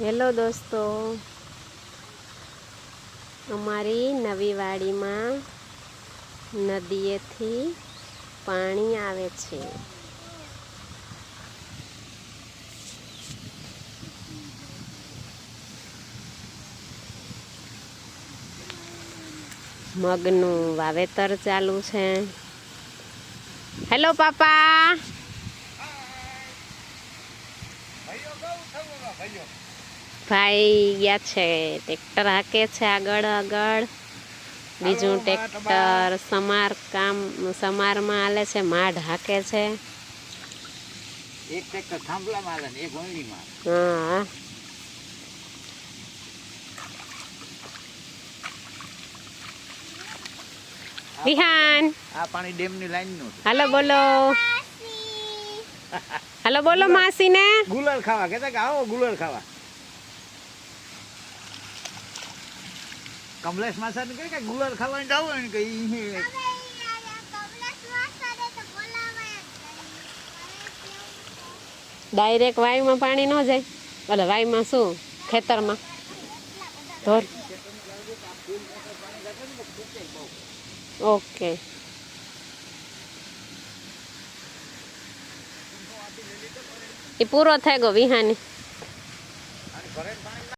Hello દોસ્તો. અમારી નવી વાડીમાં નદીએથી પાણી આવે છે. મગનું વાવેતર ચાલુ છે. Hello papa. ભાઈ ગયા છે. ટ્રેક્ટર હાકે છે આગળ આગળ. બીજું ટ્રેક્ટર સમાર કામ સમારમાં હાલે છે માઢ હાકે છે. એક ટ્રેક્ટર થાંભલામાં હાલે ને એક વણણીમાં હા. વિહાન. આ પાણી ડેમની લાઈનનું છે. હાલો બોલો. હાલો બોલો માસીને. ગુલાલ ખાવા કહેતા કે આવો ગુલર ખાવા. કમલેશ માસાને કહે કે ગુલાલ ખાવા જાવ ને કે ડાયરેક્ટ વાયુમાં પાણી ન જાય. એટલે વાયુમાં શું? ખેતરમાં. ધોર. ઓકે. એ પૂરો થઈ ગયો વિહાની. ને